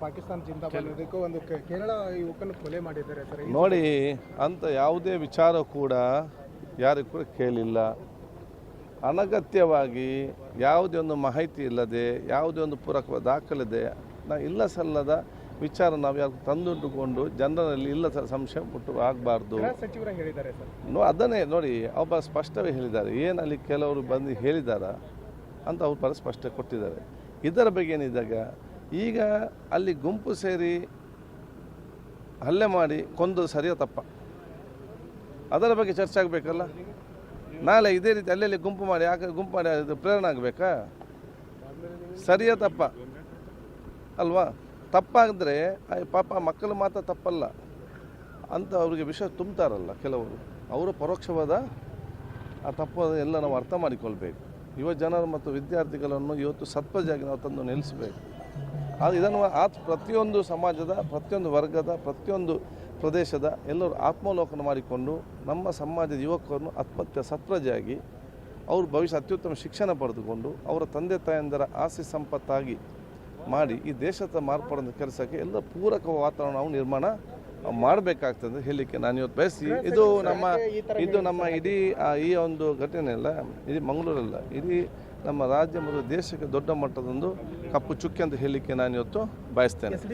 ಪಾಕಿಸ್ತಾನ ಜಿಂದಾಬಾದ್ ಇದಕ್ಕೂ ಒಂದು ಕೇರಳ ಯುವಕನ ಕೊಲೆ ಮಾಡಿದ್ದಾರೆ ಸರ್. ನೋಡಿ ಅಂತ ಯಾವುದೇ ವಿಚಾರ ಕೂಡ ಯಾರಿಗೂ ಕೂಡ ಕೇಳಿಲ್ಲ. ಅನಗತ್ಯವಾಗಿ ಯಾವುದೇ ಒಂದು ಮಾಹಿತಿ ಇಲ್ಲದೆ ಯಾವುದೇ ಒಂದು ಪೂರಕ ದಾಖಲಿದೆ ನಾ ಇಲ್ಲ ಸಲ್ಲದ ವಿಚಾರ ನಾವು ಯಾರು ತಂದುಂಟುಕೊಂಡು ಜನರಲ್ಲಿ ಇಲ್ಲ ಸಂಶಯ ಮುಟ್ಟು ಆಗಬಾರ್ದು. ಗೃಹ ಸಚಿವರ ಹೇಳಿದ್ದಾರೆ ಸರ್. ನೋ ಅದನ್ನೇ ನೋಡಿ ಒಬ್ಬ ಸ್ಪಷ್ಟವೇ ಹೇಳಿದ್ದಾರೆ. ಏನು ಅಲ್ಲಿ ಕೆಲವರು ಬಂದು ಹೇಳಿದಾರ ಅಂತ ಅವ್ರು ಬರ ಸ್ಪಷ್ಟ ಕೊಟ್ಟಿದ್ದಾರೆ. ಇದರ ಬಗ್ಗೆ ಏನಿದ್ದಾಗ ಈಗ ಅಲ್ಲಿ ಗುಂಪು ಸೇರಿ ಹಲ್ಲೆ ಮಾಡಿ ಕೊಂದು ಸರಿಯ ತಪ್ಪ. ಅದರ ಬಗ್ಗೆ ಚರ್ಚೆ ಆಗಬೇಕಲ್ಲ? ನಾಳೆ ಇದೇ ರೀತಿ ಅಲ್ಲೆಲ್ಲಿ ಗುಂಪು ಮಾಡಿ ಯಾಕೆ ಗುಂಪು ಮಾಡಿ ಅದು ಪ್ರೇರಣೆ ಆಗಬೇಕಾ? ಸರಿಯ ತಪ್ಪ. ಅಲ್ವಾ? ತಪ್ಪಾಗಿದ್ರೆ ಪಾಪ ಮಕ್ಕಳು ಮಾತ್ರ ತಪ್ಪಲ್ಲ ಅಂತ ಅವರಿಗೆ ವಿಷಯ ತುಂಬ್ತಾರಲ್ಲ ಕೆಲವರು. ಅವರು ಪರೋಕ್ಷವಾದ ಆ ತಪ್ಪು ಎಲ್ಲ ನಾವು ಅರ್ಥ ಮಾಡಿಕೊಳ್ಬೇಕು. ಯುವ ಜನರು ಮತ್ತು ವಿದ್ಯಾರ್ಥಿಗಳನ್ನು ಇವತ್ತು ಸತ್ವಜಾಗಿ ನಾವು ತಂದು ನಿಲ್ಲಿಸಬೇಕು ಅದು ಇದನ್ನು ಆ ಪ್ರತಿಯೊಂದು ಸಮಾಜದ, ಪ್ರತಿಯೊಂದು ವರ್ಗದ, ಪ್ರತಿಯೊಂದು ಪ್ರದೇಶದ ಎಲ್ಲರೂ ಆತ್ಮಾವಲೋಕನ ಮಾಡಿಕೊಂಡು ನಮ್ಮ ಸಮಾಜದ ಯುವಕರನ್ನು ಅತ್ಪತ್ಯ ಸತ್ವಜಾಗಿ ಅವರು ಭವಿಷ್ಯ ಅತ್ಯುತ್ತಮ ಶಿಕ್ಷಣ ಪಡೆದುಕೊಂಡು ಅವರ ತಂದೆ ತಾಯಂದರ ಆಸೆ ಸಂಪತ್ತಾಗಿ ಮಾಡಿ ಈ ದೇಶದ ಮಾರ್ಪಾಡನ್ನು ಕೆಲಸಕ್ಕೆ ಎಲ್ಲ ಪೂರಕ ವಾತಾವರಣ ನಾವು ನಿರ್ಮಾಣ ಮಾಡಬೇಕಾಗ್ತದೆ ಹೇಳಲಿಕ್ಕೆ ನಾನು ಇವತ್ತು ಬಯಸಿ ಇದು ನಮ್ಮ ಇದು ನಮ್ಮ ಇಡೀ ಈ ಒಂದು ಘಟನೆ ಅಲ್ಲ ಇಡೀ ಮಂಗಳೂರಲ್ಲ ಇಡೀ ನಮ್ಮ ರಾಜ್ಯ ಮತ್ತು ದೇಶಕ್ಕೆ ದೊಡ್ಡ ಮಟ್ಟದೊಂದು ಕಪ್ಪು ಚುಕ್ಕೆ ಅಂತ ಹೇಳಲಿಕ್ಕೆ ನಾನು ಇವತ್ತು ಬಯಸ್ತೇನೆ.